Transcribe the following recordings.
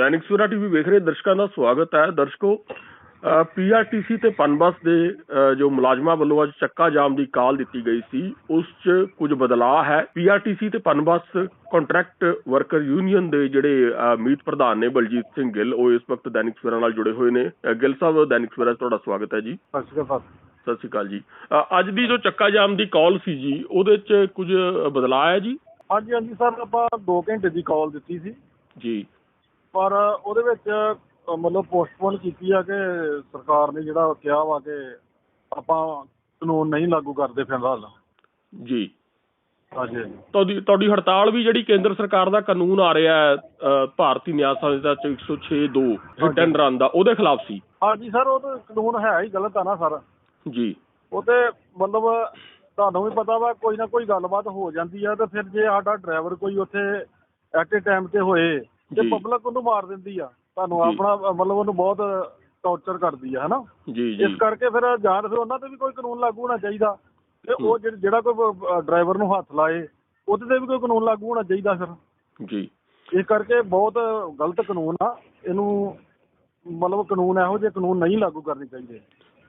Dainik Savera TV ਵੇਖ ਰਹੇ ਦਰਸ਼ਕਾਂ ਦਾ ਸਵਾਗਤ ਹੈ। ਦਰਸ਼ਕੋ ਪੀਆਰਟੀਸੀ ਤੇ ਪਨਬਸ ਦੇ ਜੋ ਮੁਲਾਜ਼ਮਾਂ ਵੱਲੋਂ ਅੱਜ ਚੱਕਾ ਜਾਮ ਦੀ ਕਾਲ ਦਿੱਤੀ ਗਈ ਸੀ ਉਸ 'ਚ ਕੁਝ ਬਦਲਾਅ ਹੈ। ਪੀਆਰਟੀਸੀ ਤੇ ਪਨਬਸ ਕੰਟਰੈਕਟ ਵਰਕਰ ਯੂਨੀਅਨ ਦੇ ਜਿਹੜੇ ਮੀਤ ਪ੍ਰਧਾਨ ਨੇ ਬਲਜੀਤ ਸਿੰਘ ਗਿੱਲ ਉਹ ਇਸ ਵਕਤ ਦੈਨਿਕ ਸਵੇਰਾ ਨਾਲ ਜੁੜੇ ਹੋਏ ਨੇ। ਗਿੱਲ ਸਾਹਿਬ ਦੈਨਿਕ ਸਵੇਰਾ ਤੁਹਾਡਾ ਸਵਾਗਤ ਹੈ ਜੀ। ਸਤਿ ਸ਼੍ਰੀ ਅਕਾਲ ਸਤਿ ਸ਼੍ਰੀ ਅਕਾਲ ਜੀ। ਅੱਜ ਦੀ ਜੋ ਚੱਕਾ ਜਾਮ ਦੀ ਕਾਲ ਸੀ ਜੀ ਉਹਦੇ 'ਚ ਕੁਝ ਬਦਲਾਅ ਹੈ ਜੀ? ਹਾਂਜੀ ਹਾਂਜੀ ਸਰ ਆਪਾਂ 2 ਘੰਟੇ ਦੀ ਕਾਲ ਦਿੱਤੀ ਸੀ। ਜੀ। ਪਰ ਉਹਦੇ ਵਿੱਚ ਮਤਲਬ ਪੋਸਟਪੋਨ ਕੀਤੀ ਆ ਕਿ ਸਰਕਾਰ ਨੇ ਜਿਹੜਾ ਕਿਹਾ ਵਾ ਕਿ ਆਪਾਂ ਕਾਨੂੰਨ ਨਹੀਂ ਲਾਗੂ ਕਰਦੇ ਫਿਲਹਾਲ। ਜੀ। ਹਾਂਜੀ ਤੁਹਾਡੀ ਤੁਹਾਡੀ ਹੜਤਾਲ ਵੀ ਜਿਹੜੀ ਕੇਂਦਰ ਸਰਕਾਰ ਦਾ ਕਾਨੂੰਨ ਆ ਰਿਹਾ ਹੈ ਭਾਰਤੀ ਨਿਆਂ ਸੰਹਿਤਾ ਚ 106 2 ਹਿੱਟ ਐਂਡ ਰਨ ਦਾ ਉਹਦੇ ਖਿਲਾਫ ਸੀ। ਹਾਂਜੀ ਸਰ ਉਹ ਤਾਂ ਕਾਨੂੰਨ ਹੈ ਹੀ ਗਲਤ ਆ ਨਾ ਸਰ। ਜੀ। ਉਹ ਤੇ ਮਤਲਬ ਤੁਹਾਨੂੰ ਵੀ ਪਤਾ ਵਾ ਕੋਈ ਨਾ ਕੋਈ ਗੱਲਬਾਤ ਹੋ ਜਾਂਦੀ ਆ ਤੇ ਫਿਰ ਜੇ ਸਾਡਾ ਡਰਾਈਵਰ ਕੋਈ ਉੱਥੇ ਐਟ ਏ ਟਾਈਮ ਤੇ ਹੋਏ ਤੇ। ਪਬਲਿਕ ਉਹਨੂੰ ਮਾਰ ਦਿੰਦੀ ਆ। ਤੁਹਾਨੂੰ। ਆਪਣਾ ਮਤਲਬ ਉਹਨੂੰ ਬਹੁਤ ਟੌਰਚਰ ਕਰਦੀ ਆ ਹਨਾ? ਜੀ ਜੀ। ਇਸ ਕਰਕੇ ਫਿਰ ਜਾਂ ਫਿਰ ਉਹਨਾਂ ਤੇ ਵੀ ਕੋਈ ਕਾਨੂੰਨ ਲਾਗੂ ਹੋਣਾ ਚਾਹੀਦਾ। ਤੇ ਉਹ। ਜਿਹੜਾ ਕੋਈ ਡਰਾਈਵਰ ਨੂੰ ਹੱਥ ਲਾਏ ਉਹਦੇ ਤੇ ਵੀ ਕੋਈ ਕਾਨੂੰਨ ਲਾਗੂ ਹੋਣਾ ਚਾਹੀਦਾ ਫਿਰ। ਜੀ। ਇਸ ਕਰਕੇ ਬਹੁਤ ਗਲਤ ਕਾਨੂੰਨ ਆ। ਇਹਨੂੰ ਮਤਲਬ ਕਾਨੂੰਨ ਇਹੋ ਜਿਹੇ ਕਾਨੂੰਨ ਨਹੀਂ ਲਾਗੂ ਕਰਨੇ ਚਾਹੀਦੇ।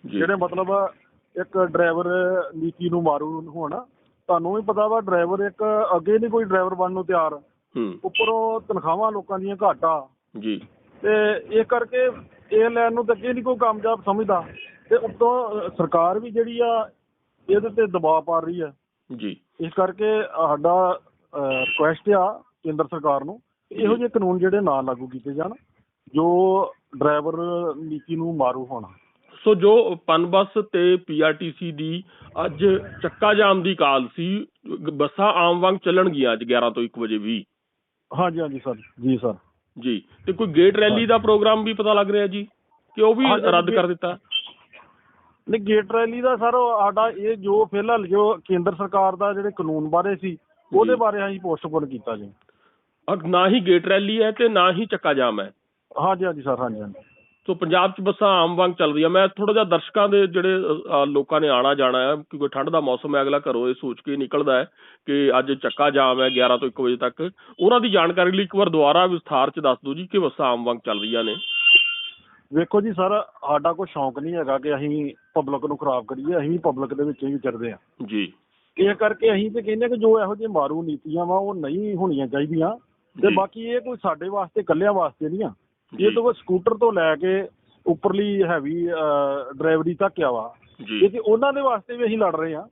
ਜਿਹੜੇ ਮਤਲਬ ਇੱਕ ਡਰਾਈਵਰ ਨੀਤੀ ਨੂੰ ਮਾਰੂ ਹੋਣ ਤੁਹਾਨੂੰ ਵੀ ਪਤਾ ਵਾ ਡਰਾਈਵਰ ਇੱਕ ਅੱਗੇ ਨਹੀਂ ਕੋਈ ਡਰਾਈਵਰ ਬਣਨ ਨੂੰ ਤਿਆਰ। ਉੱਪਰੋਂ ਤਨਖਾਹਾਂ ਲੋਕਾਂ ਦੀਆਂ ਘੱਟ। ਆ ਜੀ। ਤੇ ਇਹ ਕਰਕੇ ਇਹ ਲੈਣ ਨੂੰ ਤਾਂ ਅੱਗੇ ਨਹੀਂ ਕੋਈ ਕਾਮਯਾਬ ਸਮਝਦਾ। ਤੇ ਉੱਤੋਂ ਸਰਕਾਰ ਵੀ ਜਿਹੜੀ ਆ ਇਹਦੇ ਤੇ ਦਬਾਅ ਪਾ ਰਹੀ ਹੈ ਜੀ। ਇਸ ਕਰਕੇ ਸਾਡਾ ਰਿਕੁਐਸਟ ਆ ਕੇਂਦਰ ਸਰਕਾਰ ਨੂੰ ਇਹੋ ਜਿਹੇ ਕਾਨੂੰਨ ਜਿਹੜੇ ਨਾ ਲਾਗੂ ਕੀਤੇ ਜਾਣ ਜੋ ਡਰਾਈਵਰ ਨੀਤੀ ਨੂੰ ਮਾਰੂ ਹੋਣ। ਸੋ ਜੋ ਪਨਬਸ ਤੇ ਪੀਆਰਟੀਸੀ ਦੀ ਅੱਜ ਚੱਕਾ ਜਾਮ ਦੀ ਕਾਲ ਸੀ ਬੱਸਾਂ ਆਮ ਵਾਂਗ ਚੱਲਣਗੀਆਂ ਅੱਜ 11 ਤੋਂ 1 ਵਜੇ ਵੀ। ਹਾਂਜੀ ਹਾਂਜੀ ਸਰ ਜੀ ਸਰ। ਜੀ ਤੇ ਕੋਈ ਗੇਟ ਰੈਲੀ ਦਾ ਪ੍ਰੋਗਰਾਮ ਵੀ ਪਤਾ ਲੱਗ ਰਿਹਾ ਜੀ? ਕਿ ਉਹ ਵੀ ਹਾਂਜੀ, ਰੱਦ ਕਰ ਦਿੱਤਾ? ਨਹੀਂ ਗੇਟ ਰੈਲੀ ਦਾ ਸਰ ਸਾਡਾ ਇਹ ਜੋ ਫਿਲਹਾਲ ਜੋ ਕੇਂਦਰ ਸਰਕਾਰ ਦਾ ਜਿਹੜੇ ਕਾਨੂੰਨ ਬਾਰੇ ਸੀ ਉਹਦੇ ਜੀ। ਬਾਰੇ ਅਸੀਂ ਪੋਸਟਪੋਨ ਕੀਤਾ ਜੀ। ਔਰ ਨਾ ਹੀ ਗੇਟ ਰੈਲੀ ਹੈ ਤੇ ਨਾ ਹੀ ਚੱਕਾ ਜਾਮ ਹੈ? ਹਾਂਜੀ ਹਾਂਜੀ ਸਰ ਹਾਂਜੀ ਹਾਂਜੀ। ਸੋ ਪੰਜਾਬ 'ਚ ਬੱਸਾਂ ਆਮ ਵਾਂਗ ਚੱਲ ਰਹੀਆਂ। ਮੈਂ ਥੋੜਾ ਜਿਹਾ ਦਰਸ਼ਕਾਂ ਦੇ ਜਿਹੜੇ ਅ, ਲੋਕਾਂ ਨੇ ਆਣਾ ਜਾਣਾ ਹੈ ਕਿਉਂਕਿ ਠੰਡ ਦਾ ਮੌਸਮ ਹੈ ਅਗਲਾ ਘਰੋਂ ਇਹ ਸੋਚ ਕੇ ਨਿਕਲਦਾ ਹੈ ਕਿ ਅੱਜ ਚੱਕਾ ਜਾਮ ਹੈ 11 ਤੋਂ 1 ਵਜੇ ਤੱਕ। ਉਹਨਾਂ ਦੀ ਜਾਣਕਾਰੀ ਲਈ ਇੱਕ ਵਾਰ ਦੁਬਾਰਾ ਵਿਸਥਾਰ 'ਚ ਦੱਸ ਦਿਓ ਜੀ ਕਿ ਬੱਸਾਂ ਆਮ ਵਾਂਗ ਚੱਲ ਰਹੀਆਂ ਨੇ। ਵੇਖੋ ਜੀ ਸਰ ਸਾਡਾ ਕੋਈ ਸ਼ੌਂਕ ਨਹੀਂ ਹੈਗਾ ਕਿ ਅਸੀਂ ਪਬਲਿਕ ਨੂੰ ਖਰਾਬ ਕਰੀਏ ਅਸੀਂ ਪਬਲਿਕ ਦੇ ਵਿੱਚ ਹੀ ਵਿਚਰਦੇ ਹਾਂ। ਜੀ। ਇਹ ਕਰਕੇ ਅਸੀਂ ਤੇ ਕਹਿੰਦੇ ਕਿ ਜੋ ਇਹੋ ਜਿਹੇ ਮਾਰੂ ਨੀਤੀਆਂ ਵਾ ਉਹ ਨਹੀਂ ਹੋਣੀਆਂ ਚਾਹੀਦੀਆਂ। ਤੇ ਜੀ। ਬਾਕੀ ਇਹ ਕੋਈ ਸਾਡੇ ਵਾਸਤੇ ਇਕੱਲਿਆਂ ਵਾਸਤੇ ਨਹੀਂ ਆ। ਇਹ ਤਾਂ ਸਕੂਟਰ ਤੋਂ ਲੈ ਕੇ ਉੱਪਰਲੀ ਹੈਵੀ ਡਰਾਈਵਰੀ ਤੱਕ ਆ ਵਾ। ਜੀ। ਇਹ ਕਿ ਉਹਨਾਂ ਦੇ ਵਾਸਤੇ ਵੀ ਅਸੀਂ ਲੜ ਰਹੇ ਹਾਂ।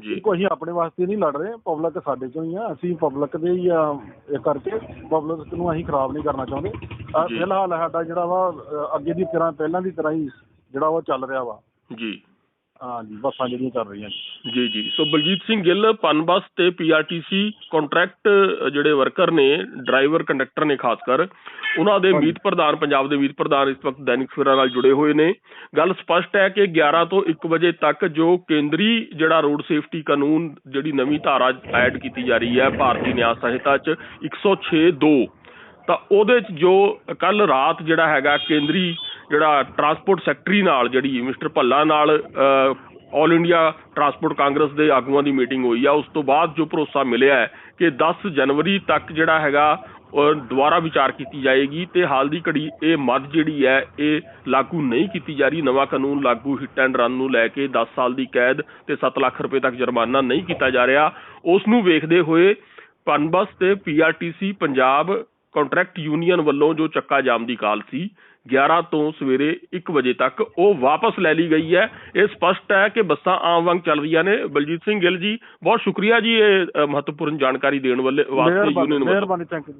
ਜੀ। ਕੋਈ ਅਸੀਂ ਆਪਣੇ ਵਾਸਤੇ ਨਹੀਂ ਲੜ ਰਹੇ। ਪਬਲਿਕ ਸਾਡੇ ਚੋਂ ਹੀ ਆ। ਅਸੀਂ ਪਬਲਿਕ ਦੇ ਹੀ ਆ ਇਹ ਕਰਕੇ ਪਬਲਿਕ ਨੂੰ ਅਸੀਂ ਖਰਾਬ ਨਹੀਂ ਕਰਨਾ ਚਾਹੁੰਦੇ। ਫਿਲਹਾਲ ਸਾਡਾ ਜਿਹੜਾ ਵਾ ਅੱਗੇ ਦੀ ਤਰ੍ਹਾਂ ਪਹਿਲਾਂ ਦੀ ਤਰ੍ਹਾਂ ਹੀ ਜਿਹੜਾ ਉਹ ਚੱਲ ਰਿਹਾ ਵਾ। ਜੀ। ਹਾਂਜੀ ਬੱਸਾਂ ਜਿਹੜੀਆਂ ਚੱਲ ਰਹੀਆਂ ਜੀ ਜੀ। ਸੋ ਬਲਜੀਤ ਸਿੰਘ ਗਿੱਲ ਪਨਬਸ ਤੇ ਪੀਆਰਟੀਸੀ ਕੰਟਰੈਕਟ ਜਿਹੜੇ ਵਰਕਰ ਨੇ ਡਰਾਈਵਰ ਕੰਡਕਟਰ ਨੇ ਖਾਸ ਕਰ ਉਹਨਾਂ ਦੇ ਹਾਂਜੀ। ਮੀਤ ਪ੍ਰਧਾਨ ਪੰਜਾਬ ਦੇ ਮੀਤ ਪ੍ਰਧਾਨ ਇਸ ਵਕਤ ਦੈਨਿਕ ਸਵੇਰਾ ਨਾਲ ਜੁੜੇ ਹੋਏ ਨੇ। ਗੱਲ ਸਪਸ਼ਟ ਹੈ ਕਿ 11 ਤੋਂ 1 ਵਜੇ ਤੱਕ ਜੋ ਕੇਂਦਰੀ ਜਿਹੜਾ ਰੋਡ ਸੇਫਟੀ ਕਾਨੂੰਨ ਜਿਹੜੀ ਨਵੀਂ ਧਾਰਾ ਐਡ ਕੀਤੀ ਜਾ ਰਹੀ ਹੈ ਭਾਰਤੀ ਨਿਆਂ ਸੰਹਿਤਾ 'ਚ 106 2 ਤਾਂ ਉਹਦੇ 'ਚ ਜੋ ਕੱਲ ਰਾਤ ਜਿਹੜਾ ਹੈਗਾ ਕੇਂਦਰੀ ਜਿਹੜਾ ਟਰਾਂਸਪੋਰਟ ਸੈਕਟਰੀ ਨਾਲ ਜਿਹੜੀ ਮਿਸਟਰ ਭੱਲਾ ਨਾਲ ਆਲ ਇੰਡੀਆ ਟਰਾਂਸਪੋਰਟ ਕਾਂਗਰਸ ਦੇ ਆਗੂਆਂ ਦੀ ਮੀਟਿੰਗ ਹੋਈ ਆ, ਉਸ ਤੋਂ ਬਾਅਦ ਜੋ ਭਰੋਸਾ ਮਿਲਿਆ ਹੈ ਕਿ 10 ਜਨਵਰੀ ਤੱਕ ਜਿਹੜਾ ਹੈਗਾ ਦੁਬਾਰਾ ਵਿਚਾਰ ਕੀਤੀ ਜਾਏਗੀ ਤੇ ਹਾਲ ਦੀ ਘੜੀ ਇਹ ਮੱਦ ਜਿਹੜੀ ਹੈ, ਇਹ ਲਾਗੂ ਨਹੀਂ ਕੀਤੀ ਜਾ ਰਹੀ। ਨਵਾਂ ਕਾਨੂੰਨ ਲਾਗੂ ਹਿੱਟ ਐਂਡ ਰਨ ਨੂੰ ਲੈ ਕੇ 10 ਸਾਲ ਦੀ ਕੈਦ ਤੇ 7 ਲੱਖ ਰੁਪਏ ਤੱਕ ਜੁਰਮਾਨਾ ਨਹੀਂ ਕੀਤਾ ਜਾ ਰਿਹਾ। ਉਸ ਨੂੰ ਵੇਖਦੇ ਹੋਏ ਪਨਬਸ ਤੇ ਪੀਆਰਟੀਸੀ ਪੰਜਾਬ ਕੰਟਰੈਕਟ ਯੂਨੀਅਨ ਵੱਲੋਂ ਜੋ ਚੱਕਾ ਜਾਮ ਦੀ ਕਾਲ ਸੀ 11 ਤੋਂ ਸਵੇਰੇ 1 ਵਜੇ ਤੱਕ ਉਹ ਵਾਪਸ ਲੈ ਲਈ ਗਈ ਹੈ। ਇਹ ਸਪਸ਼ਟ ਹੈ ਕਿ ਬੱਸਾਂ ਆਮ ਵਾਂਗ ਚੱਲ ਰਹੀਆਂ ਨੇ। ਬਲਜੀਤ ਸਿੰਘ ਗਿੱਲ ਜੀ ਬਹੁਤ ਸ਼ੁਕਰੀਆ ਜੀ ਇਹ ਮਹੱਤਵਪੂਰਨ ਜਾਣਕਾਰੀ ਦੇਣ ਵਾਲੇ ਵਾਸਤੇ ਯੂਨੀਅਨ ਵੱਲੋਂ। ਮਿਹਰਬਾਨੀ ਥੈਂਕ ਯੂ